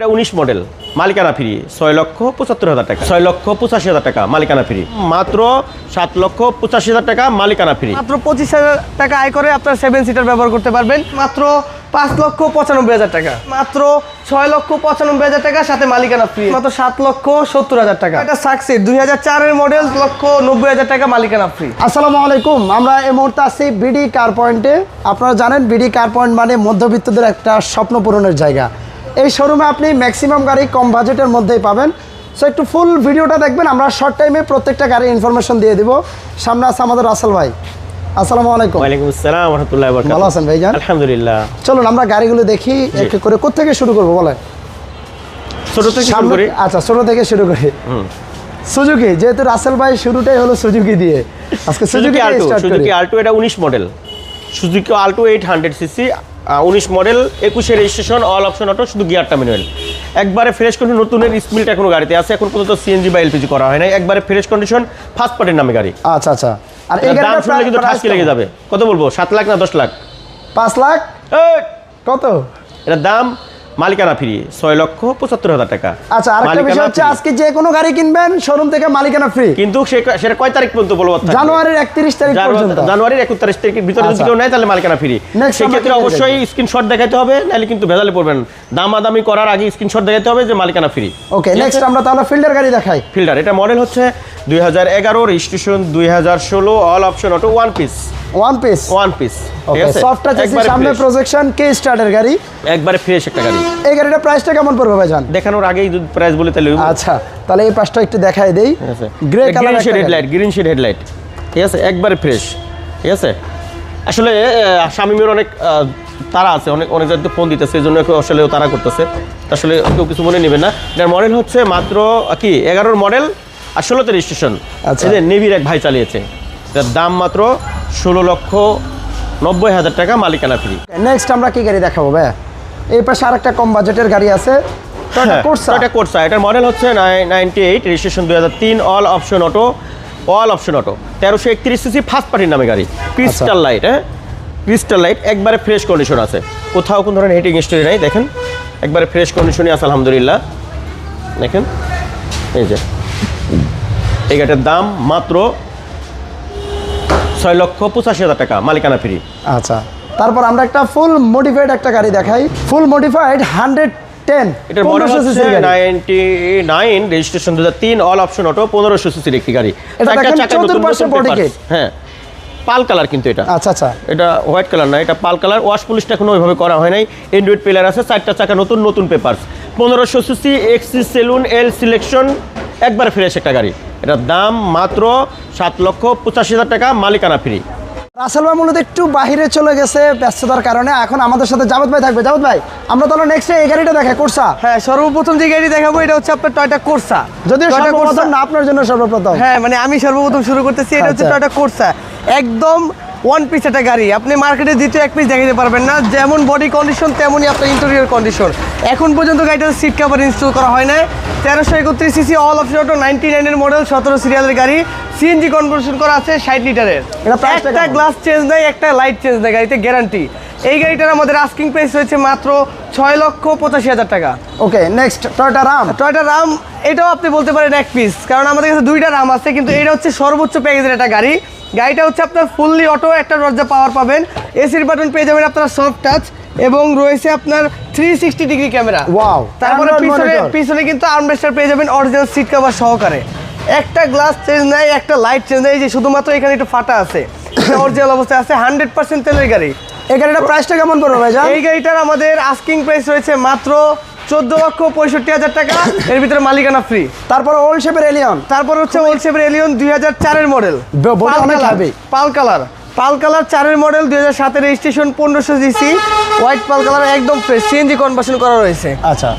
এটা উনিশ মডেল। মালিকানা ফ্রি ছয় লক্ষ পঁচাত্তর হাজার টাকা। ছয় লক্ষ পঁচাশি হাজার টাকা মালিকানা ফ্রি। মাত্র সাত লক্ষ পঁচাশি হাজার টাকা মালিকানা ফ্রি। মাত্র পঁচিশ হাজার টাকা আয় করে আপনার সেভেন সিটার ব্যবহার করতে পারবেন। মাত্র পাঁচ লক্ষ পঁচানব্বই হাজার টাকা। মাত্র ছয় লক্ষ পঁচানব্বই হাজার টাকা সাথে মালিকানা ফ্রি। মাত্র সাত লক্ষ সত্তর হাজার টাকা। এটা সাকসিড দুই হাজার চারের মডেল লক্ষ নব্বই হাজার টাকা মালিকানা ফ্রি। আসসালামু আলাইকুম। আমরা এই মুহূর্তে আছি বিডি কার পয়েন্টে আপনারা জানেন বিডি কার পয়েন্ট মানে মধ্যবিত্তদের একটা স্বপ্ন পূরণের জায়গা। এই শোরুমে আপনি ম্যাক্সিমাম গাড়ি কম বাজেটের মধ্যেই পাবেন। সো একটু ফুল ভিডিওটা দেখবেন আমরা শর্ট টাইমে প্রত্যেকটা গাড়ির ইনফরমেশন দিয়ে দিব। সামনে আছে আমাদের রাসেল ভাই। আসসালামু আলাইকুম। ওয়ালাইকুম আসসালাম রহমতুল্লাহ ভালো আছেন ভাইজান? আলহামদুলিল্লাহ। চলুন আমরা গাড়িগুলো দেখি এক করে। কোথেকে শুরু করব বলেন? ছোট থেকে শুরু করি। আচ্ছা ছোট থেকে শুরু করি। সুজুকি যেহেতু রাসেল ভাই শুরুটাই হলো সুজুকি দিয়ে। আজকে Suzuki Suzuki Alto Suzuki Alto এটা উনিশ model Suzuki Alto eight hundred CC উনিশ মডেল একুশে রেজিস্ট্রেশন অল অপশন অটো শুধু গিয়ারটা ম্যানুয়াল একবারে ফ্রেশ কন্ডিশন নতুনের স্পিলটা এখনও গাড়িতে আছে। এখন পর্যন্ত সিএনজি বা এলপিজি করা হয় না একবারে ফ্রেশ কন্ডিশন ফার্স্ট পার্টির নামে গাড়ি। আচ্ছা আচ্ছা। আর এই দাম শুনলে কিন্তু ঠাসকি লেগে যাবে। কত বলব? সাত লাখ না দশ লাখ? পাঁচ লাখ? কত? এটার দাম মালিকানা ফ্রি ছয় লক্ষ পঁচাত্তর হাজার টাকা। আচ্ছা আরেকটা বিষয় হচ্ছে আজকে যে কোনো গাড়ি কিনবেন শোরুম থেকে মালিকানা ফ্রি। কিন্তু সেটা কয় তারিখ পর্যন্ত বলব জানুয়ারির একত্রিশ তারিখ পর্যন্ত। জানুয়ারির একত্রিশ তারিখের ভিতরে যদি আচ্ছা। কেউ নেয় তাহলে মালিকানা ফ্রি। সেক্ষেত্রে অবশ্যই স্ক্রিনশট দেখাতে হবে নাহলে কিন্তু ভেজালে পড়বেন। দামাদামি করার আগে স্ক্রিনশট দেখাতে হবে যে মালিকানা ফ্রি। ওকে নেক্সট আমরা তাহলে ফিল্ডার গাড়ি দেখাই। ফিল্ডার এটা মডেল হচ্ছে দুই হাজার এগারো রেজিস্ট্রেশন দুই হাজার ষোলো all option auto one piece one piece one piece একবারে সামনে প্রজেকশন কে স্টার্টের গাড়ি? একবারে ফ্রেশ একটা গাড়ি। এই প্রাইসটা কেমন পড়বে ভাইজান? দেখানোর আগেই যদি প্রাইস বলে তাহলে আচ্ছা তাহলে এই পাশটা একটু দেখাই দেই। Grey colour shade headlight green shade headlight ঠিক আছে? একবারে ফ্রেশ ঠিক আছে? আসলে শামীমের অনেক তারা আছে অনেক অনেক জায়গাতে ফোন দিতেছে এই জন্য আসলে তারা করতেছে। আসলে কেউ কিছু মনে নেবেন না। এটার মডেল হচ্ছে মাত্র কি এগারোর মডেল আর ষোলোতে রেজিস্ট্রেশন আচ্ছা। নেভির এক ভাই চালিয়েছে। এটার দাম মাত্র ষোলো লক্ষ নব্বই হাজার টাকা মালিকানা ফ্রি। নেক্সট আমরা কি গাড়ি দেখাবো ভাই এই পাশে আরেকটা কম বাজেটের গাড়ি আছে। এটা কোর্সা এটার মডেল হচ্ছে নাইনটি এইট রেজিস্ট্রেশন দুই হাজার তিন all option auto all option auto তেরোশো একত্রিশ সিসি ফার্স্ট পার্টির নামে গাড়ি। ক্রিস্টাল লাইট হ্যাঁ? ক্রিস্টাল লাইট একবারে ফ্রেশ কন্ডিশন আছে। কোথাও কোনো ধরনের হিটিং হিস্টোরি নাই দেখেন। একবারে ফ্রেশ কন্ডিশনই আছে আলহামদুলিল্লাহ। দেখেন এই যে। এই গাড়িটার দাম মাত্র ছয় লক্ষ পঁচাশি হাজার টাকা মালিকানা ফ্রি। আচ্ছা। তারপর আমরা একটা ফুল মডিফাইড একটা গাড়ি দেখাই। ফুল মডিফাইড হান্ড্রেড টেন এটার মডেল হচ্ছে নাইনটি নাইন রেজিস্ট্রেশন দু তিন অল অপশন অটো পনেরোশো সিসির একটি গাড়ি। এটা চারটা দেখেন চাকা নতুন চতুর্পাশে নতুন body হ্যাঁ। পাল কালার কিন্তু এটা। আচ্ছা আচ্ছা। এটা হোয়াইট কালার না এটা পাল কালার। ওয়াশ পলিশটা এখনও ওইভাবে করা হয় নাই। প্লেয়ার আছে চারটা চাকা নতুন নতুন পেপারস পনেরোশো CC XE saloon L selection একবারে ফ্রেশ একটা গাড়ি। এটার দাম মাত্র সাত লক্ষ পঁচাশি হাজার টাকা মালিকানা ফ্রি রাসেল ভাই মূলত একটু বাহিরে চলে গেছে ব্যস্ততার কারণে এখন আমাদের সাথে জাভেদ ভাই থাকবে। জাভেদ ভাই আমরা তাহলে নেক্সট এই গাড়িটা দেখাই কোর্সা হ্যাঁ সর্বপ্রথম যে গাড়ি দেখাবো এটা হচ্ছে আপনার টয়টা কোর্সা যদিও সর্বপ্রথম না আপনার জন্য সর্বপ্রথম। হ্যাঁ মানে আমি সর্বপ্রথম শুরু করতেছি এটা হচ্ছে আচ্ছা। টয়টা কোর্সা একদম ওয়ান পিস একটা গাড়ি। আপনি মার্কেটে দ্বিতীয় এক পিস দেখাতে পারবেন না। যেমন বডি কন্ডিশন তেমনই আপনার ইন্টেরিয়র কন্ডিশন এখন পর্যন্ত গাড়িটার সিট কাভার ইনস্টল করা হয় না তেরোশো একত্রিশ CC all option auto ninety নাইনের মডেল সতেরো সিরিয়ালের গাড়ি। সিএনজি কনভার্সন করা আছে ষাট লিটারের। একটা গ্লাস চেঞ্জ নেই একটা লাইট চেঞ্জ নেই গাড়িতে গ্যারান্টি এই গাড়িটার আমাদের আস্কিং প্রাইস হয়েছে মাত্র ছয় লক্ষ পঁচাশি হাজার টাকা। Okay next Toyota RAV Toyota RAV এটাও আপনি বলতে পারেন এক পিস কারণ আমাদের কাছে দুইটা রাম আছে কিন্তু এটা হচ্ছে সর্বোচ্চ প্যাকেজের একটা গাড়ি। গাড়িটা হচ্ছে আপনার ফুললি অটো একটা দরজা পাওয়ার পাবেন। এসির বাটন পেয়ে যাবেন আপনার সফট টাচ এবং রয়েছে আপনার three sixty degree camera Wow, তারপরে পিছনে পিছনে কিন্তু আর্মরেস্টার পেয়ে যাবেন অরিজিনাল সিট কভার সহকারে। একটা গ্লাস চেঞ্জ নেই একটা লাইট চেঞ্জ নেই যে শুধুমাত্র এখানে একটু ফাটা আছে। অরিজিনাল অবস্থায় আছে হান্ড্রেড পার্সেন্ট তেলের গাড়ি। এই গাড়িটার প্রাইসটা কেমন পড়বে ভাইজান? এই গাড়িটার আমাদের আস্কিং প্রাইস রয়েছে মাত্র চোদ্দ লক্ষ পঁয়ষট্টি হাজার টাকা। এর ভিতরে মালিকানা ফ্রি তারপর ওল্ড শেপের এলিয়ন তারপর হচ্ছে ওলসেপের এলিয়ন দুই হাজার চারের model. Pearl colour pearl colour চারের মডেল দুই হাজার সাতের রেজিস্ট্রেশন পনেরোশো জিসি হোয়াইট পাল কালার একদম ফ্রেশ সিএনজি কনভার্সন করা রয়েছে। আচ্ছা।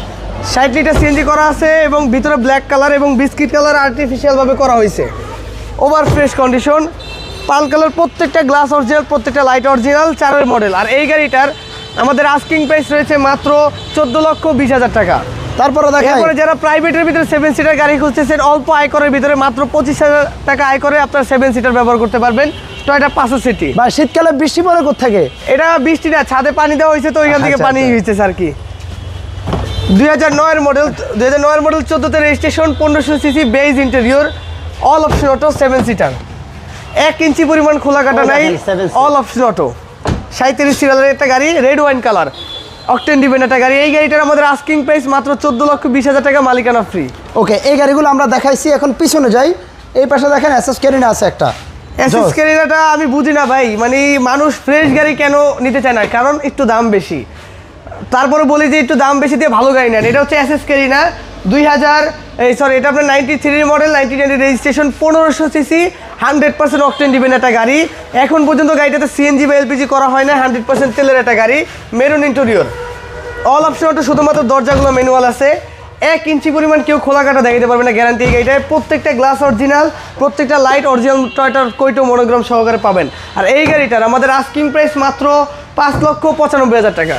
ষাট লিটার সিএনজি করা আছে এবং ভিতরে ব্ল্যাক কালার এবং বিস্কিট কালার আর্টিফিশিয়াল ভাবে করা হয়েছে। Over fresh condition pearl colour প্রত্যেকটা গ্লাস অরিজিনাল প্রত্যেকটা লাইট অরিজিনাল চারের মডেল আর এই গাড়িটার আমাদের আস্কিং প্রাইস রয়েছে মাত্র চোদ্দ লক্ষ বিশ হাজার টাকা। তারপরে দেখা এরপরে যারা প্রাইভেটের ভিতরে সেভেন সিটার গাড়ি খুঁজতেছেন অল্প আয়করের ভিতরে মাত্র পঁচিশ হাজার টাকা আয় করে আপনার সেভেন সিটার ব্যবহার করতে পারবেন টয়টা পাঁচশো সিটি ভাই শীতকালে বৃষ্টি পড়ে থেকে এটা বৃষ্টি না ছাদে পানি দেওয়া হয়েছে তো ওইখান থেকে আচ্ছা, পানি আচ্ছা। হয়েছে আর কি। দুই হাজার নয়ের মডেল দুই হাজার নয়ের মডেল চোদ্দোতে রেজিস্ট্রেশন পনেরোশো CC base interior all option auto seven seater এক ইঞ্চি পরিমাণ খোলা কাটা নাই অল অপশন অটো সাঁত্রিশ সিরিয়ালের একটা গাড়ি red wine colour octane depend একটা গাড়ি। এই গাড়িটার আমাদের আস্কিং প্রাইস মাত্র চোদ্দ লক্ষ বিশ হাজার টাকা মালিকানা ফ্রি ওকে এই গাড়িগুলো আমরা দেখাইছি। এখন পিছনে যাই। এই পাশে দেখেন এসএস ক্যারিনা আছে একটা। এসএস। ক্যারিনাটা আমি বুঝি না ভাই। মানে মানুষ ফ্রেশ গাড়ি কেন নিতে চায় না? কারণ একটু দাম বেশি। তারপরে বলি যে একটু দাম বেশি দিয়ে ভালো গাড়ি নেন। এটা হচ্ছে এসএস ক্যারিনা দুই হাজার এই সরি এটা আপনার ninety three model ninety ninety registration পনেরোশো সিসি হান্ড্রেড পার্সেন্ট অকটেন দিবেন একটা গাড়ি। এখন পর্যন্ত গাড়িটাতে সিএনজি বা এলপিজি করা হয় না, হান্ড্রেড পার্সেন্ট তেলের একটা গাড়ি, মেরুন ইন্টেরিয়র অল অপশন তো শুধুমাত্র দরজাগুলো ম্যানুয়াল আছে। এক ইঞ্চি পরিমাণ কেউ খোলা কাটা দেখাতে পারবে না গ্যারান্টি এই গাড়িটায়। প্রত্যেকটা গ্লাস অরিজিনাল প্রত্যেকটা লাইট অরিজিনাল টয়টার কৈটো মনোগ্রাম সহকারে পাবেন। আর এই গাড়িটার আমাদের আস্কিং প্রাইস মাত্র পাঁচ লক্ষ পঁচানব্বই হাজার টাকা।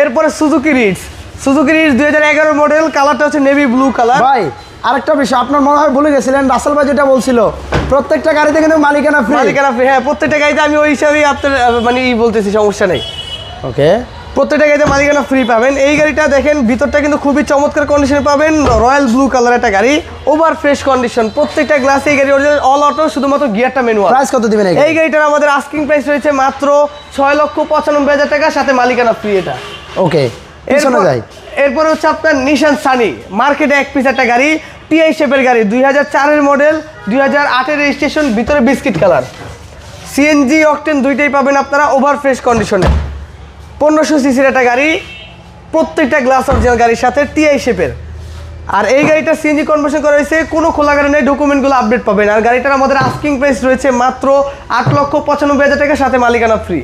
এরপরে সুজুকি রিটস সুজুকি রিটস দুই হাজার মডেল কালারটা হচ্ছে নেভি ব্লু কালার আরেকটা বিষয় আপনার মনে হয় ভুলে গেছিলেন রাসেল ভাই যেটা বলছিল প্রত্যেকটা গাড়িতে কিন্তু মালিকানা ফ্রি মালিকানা ফ্রি হ্যাঁ প্রত্যেকটা গাড়িতে আমি ওই হিসাবেই আপনার মানে ই বলতেছি সমস্যা নেই। ওকে। প্রত্যেকটা গাড়িতে মালিকানা ফ্রি পাবেন। এই গাড়িটা দেখেন ভিতরটা কিন্তু খুবই চমৎকার কন্ডিশনে পাবেন রয়্যাল ব্লু কালার একটা গাড়ি ওভার ফ্রেশ কন্ডিশন প্রত্যেকটা গ্লাসে এই গাড়ি অরিজিনাল অল অটো শুধুমাত্র গিয়ারটা ম্যানুয়াল প্রাইস কত দিবেন এই গাড়িটার আমাদের আস্কিং প্রাইস রয়েছে মাত্র ছয় লক্ষ পঁচানব্বই হাজার টাকা সাথে মালিকানা ফ্রি এটা। ওকে। পিছনে এরপর- এরপরে হচ্ছে আপনার নিশান সানি মার্কেটে এক পিস একটা গাড়ি টিআই শেপের গাড়ি দুই হাজার চারের মডেল দুই হাজার আটের রেজিস্ট্রেশন ভিতরে বিস্কিট কালার সিএনজি অকটেন দুইটাই পাবেন আপনারা ওভার ফ্রেশ কন্ডিশনে পনেরোশো সিসির একটা গাড়ি প্রত্যেকটা গ্লাস অরিজিনাল গাড়ির সাথে টিআই শেপের আর এই গাড়িটা সিএনজি কনভার্সন করা হয়েছে কোনো খোলা গাড়ি নেই ডকুমেন্টগুলো আপডেট পাবেন। আর গাড়িটার আমাদের আস্কিং প্রাইস রয়েছে মাত্র আট লক্ষ পঁচানব্বই হাজার টাকার সাথে মালিকানা ফ্রি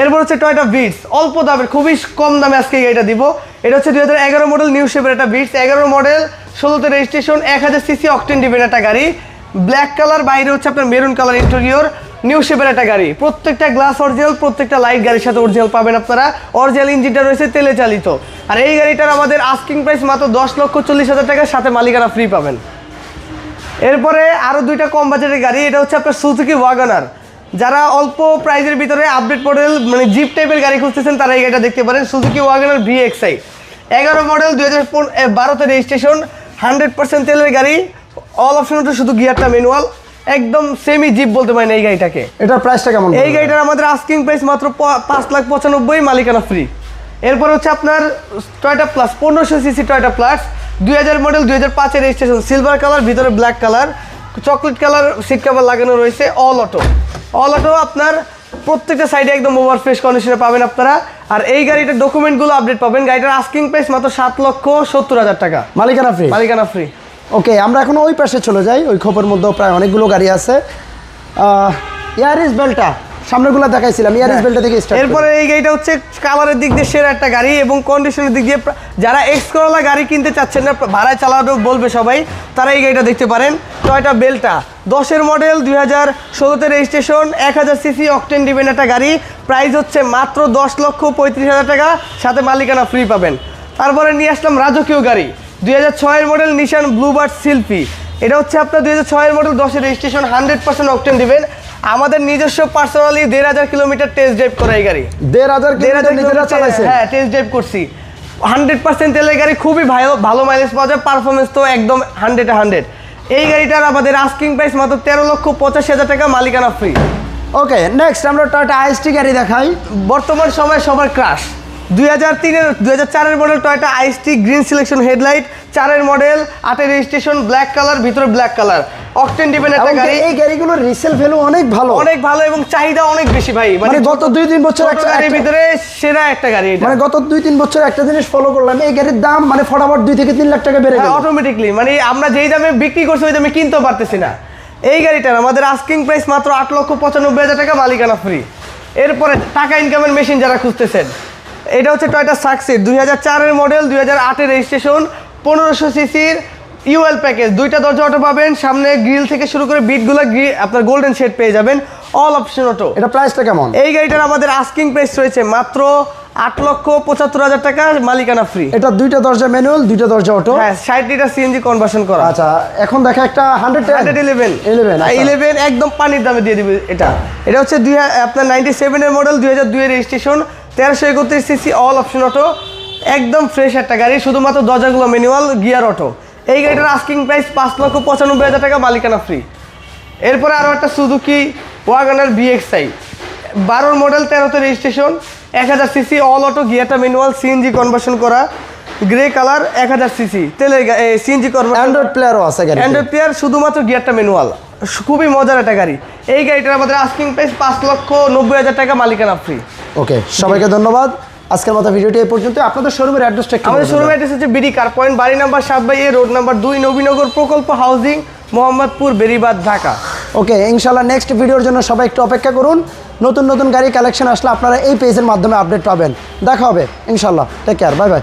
এরপর হচ্ছে টয়টা বিটস অল্প দামের, খুবই কম দামে আজকে গাড়িটা দিব। এটা হচ্ছে দুই হাজার এগারো মডেল নিউ শেপের একটা বিটস এগারো মডেল ষোলোতে রেজিস্ট্রেশন এক হাজার সিসি অকটেন ডিবেন একটা গাড়ি। ব্ল্যাক কালার বাইরে হচ্ছে আপনার মেরুন কালার ইন্টেরিয়র নিউ শেপের একটা গাড়ি। প্রত্যেকটা গ্লাস অরিজিনাল প্রত্যেকটা লাইট গাড়ির সাথে অরিজিনাল পাবেন আপনারা। অরিজিনাল ইঞ্জিনটা রয়েছে তেলে চালিত। আর এই গাড়িটার আমাদের আস্কিং প্রাইস মাত্র দশ লক্ষ চল্লিশ হাজার টাকার সাথে মালিকানা ফ্রি পাবেন। এরপরে আরও দুইটা কম বাজেটের গাড়ি, এটা হচ্ছে আপনার সুজুকি ওয়াগনার যারা অল্প প্রাইজের ভিতরে আপডেট মডেল মানে জিপ টাইপের গাড়ি খুঁজতেছেন তারা এই গাড়িটা দেখতে পারেন। সুজুকি ওয়াগনার ভিএক্সআই এগারো মডেল দুই হাজার বারোতে রেজিস্ট্রেশন হান্ড্রেড পার্সেন্ট তেলের গাড়ি। অল অপশন শুধু গিয়ারটা ম্যানুয়াল একদম সেমি জিপ বলতে পারেন এই গাড়িটাকে। এটার প্রাইসটা কেমন এই গাড়িটার আমাদের আস্কিং প্রাইস মাত্র পাঁচ লাখ পঁচানব্বই মালিকানা ফ্রি এরপর হচ্ছে আপনার টয়টা প্লাস পনেরোশো সিসি টয়টা প্লাস দুই হাজার মডেল দুই হাজার পাঁচের রেজিস্ট্রেশন সিলভার কালার ভিতরে black colour chocolate colour seat cover লাগানো রয়েছে। অল অটো অল অটো আপনার প্রত্যেকটা সাইডে একদম ওভার ফ্রেশ কন্ডিশনে পাবেন আপনারা। আর এই গাড়িটার ডকুমেন্টগুলো আপডেট পাবেন। গাড়িটার আস্কিং প্রাইস মাত্র সাত লক্ষ সত্তর হাজার টাকা। মালিকানা ফ্রি মালিকানা ফ্রি ওকে আমরা এখন ওই পাশে চলে যাই। ওই খোপের মধ্যেও প্রায় অনেকগুলো গাড়ি আছে। ইয়ারিস বেলটা সামনেগুলো দেখাইছিলাম ইয়ারিস বেলটা থেকে স্টার্ট এরপরে এই গাড়িটা হচ্ছে কালারের দিক দিয়ে সেরা একটা গাড়ি এবং কন্ডিশনের দিক দিয়ে যারা এক্স করলা গাড়ি কিনতে চাচ্ছেন না ভাড়ায় চালানো বলবে সবাই তারা এই গাড়িটা দেখতে পারেন। টয়টা বেলটা দশের মডেল দুই হাজার ষোলোতে রেজিস্ট্রেশন এক হাজার সিসি অকটেন ডিবেন একটা গাড়ি। প্রাইস হচ্ছে মাত্র দশ লক্ষ পঁয়ত্রিশ হাজার টাকা সাথে মালিকানা ফ্রি পাবেন। তারপরে নিয়ে আসলাম রাজকীয় গাড়ি দুই হাজার ছয়ের মডেল নিশান ব্লুবার্ড শিল্পী এটা হচ্ছে আপনার দুই হাজার ছয়ের মডেল দশের রেজিস্ট্রেশন হান্ড্রেড পার্সেন্ট অকটেন দিবেন। আমাদের নিজস্ব পার্সোনালি দেড় হাজার কিলোমিটার টেস্ট ড্রাইভ করে এই গাড়ি। দেড় হাজার দেড় হাজার নিজেরা কিলোমিটার হ্যাঁ টেস্ট ড্রাইভ করছি। হান্ড্রেড পার্সেন্ট তেলের গাড়ি খুবই ভালো ভালো মাইলেজ পাওয়া যায় পারফরমেন্স তো একদম হান্ড্রেড হান্ড্রেড এই গাড়িটার আমাদের আস্কিং প্রাইস মাত্র তেরো লক্ষ পঁচাশি হাজার টাকা মালিকানা ফ্রি ওকে নেক্সট আমরা টাটা আইএসটি গাড়ি দেখাই। বর্তমান সময় সবার ক্রাশ দুই হাজার তিনের দুই হাজার চারের model Toyota IST green selection headlight চারের মডেল আটের রেজিস্ট্রেশন ব্ল্যাক কালার ভিতরে ব্ল্যাক কালার অকটেন ডিপেন একটা গাড়ি। এই গাড়িগুলোর রিসেল ভ্যালু অনেক ভালো। অনেক ভালো এবং চাহিদা অনেক বেশি ভাই। মানে গত দুই তিন বছর একটা- গাড়ির ভিতরে সেরা একটা গাড়ি এটা। মানে গত দুই তিন বছর একটা জিনিস ফলো করলাম এই গাড়ির দাম মানে ফটাফট দুই থেকে তিন লাখ টাকা বেড়ে গেল। অটোমেটিকলি মানে আমরা যেই দামে বিক্রি করছি ওই দামে কিনতেও পারতেছি না। এই গাড়িটার আমাদের আস্কিং প্রাইস মাত্র আট লক্ষ পঁচানব্বই হাজার টাকা মালিকানা ফ্রি এরপরে টাকা ইনকামের মেশিন যারা খুঁজতেছেন এটা হচ্ছে টয়টা সাকসিড দুই হাজার চারের মডেল দুই হাজার আটের রেজিস্ট্রেশন পনেরোশো সিসির ইউএল প্যাকেজ দুইটা দরজা অটো পাবেন সামনে গ্রিল থেকে শুরু করে বিটগুলো আপনার গোল্ডেন শেড পেয়ে যাবেন অল অপশন অটো এটা প্রাইসটা কেমন? এই গাড়িটার আমাদের আস্কিং প্রাইস রয়েছে মাত্র আট লক্ষ পঁচাত্তর হাজার টাকা মালিকানা ফ্রি এটা দুইটা দরজা ম্যানুয়াল দুইটা দরজা অটো হ্যাঁ ষাট লিটার সিএনজি কনভার্সন করা। আচ্ছা এখন দেখা একটা hundred hundred eleven eleven eleven একদম পানির দামে দিয়ে দিবে এটা। এটা হচ্ছে দুই আপনার নাইনটি সেভেনের মডেল দুই হাজার দুইয়ের রেজিস্ট্রেশন তেরোশো একত্রিশ সিসি অল অপশন অটো একদম ফ্রেশ একটা গাড়ি শুধুমাত্র দরজাগুলো ম্যানুয়াল গিয়ার অটো এই গাড়িটার আস্কিং প্রাইস পাঁচ লক্ষ পঁচানব্বই হাজার টাকা মালিকানা ফ্রি এরপরে আরও একটা সুজুকি ওয়াগানার বিএক্সআই। বারোর মডেল তেরোতে রেজিস্ট্রেশন এক হাজার সিসি অল অটো গিয়ারটা ম্যানুয়াল সিএনজি কনভার্সন করা গ্রে কালার এক হাজার সিসি তেলের সিএনজি কনভার্সন অ্যান্ড্রয়েড প্লেয়ারও আছে অ্যান্ড্রয়েড প্লেয়ার শুধুমাত্র গিয়ারটা ম্যানুয়াল খুবই মজার একটা গাড়ি। এই গাড়িটার আমাদের আস্কিং প্রাইস পাঁচ লক্ষ নব্বই হাজার টাকা মালিকানা ফ্রি ওকে সবাইকে ধন্যবাদ। আজকের মতো ভিডিওটি এই পর্যন্ত। আপনাদের শোরুমের অ্যাড্রেসটা আমাদের বলে দেন। শোরুম অ্যাড্রেস হচ্ছে বিডি কার পয়েন্ট বাড়ি নাম্বার সাত বাই এ রোড নাম্বার দুই নবীনগর প্রকল্প হাউজিং মোহাম্মদপুর বেরিবাদ ঢাকা। ওকে ইনশাল্লাহ নেক্সট ভিডিওর জন্য সবাই একটু অপেক্ষা করুন। নতুন নতুন গাড়ি কালেকশন আসলে আপনারা এই পেজের মাধ্যমে আপডেট পাবেন। দেখা হবে ইনশাল্লাহ টেক কেয়ার বাই বাই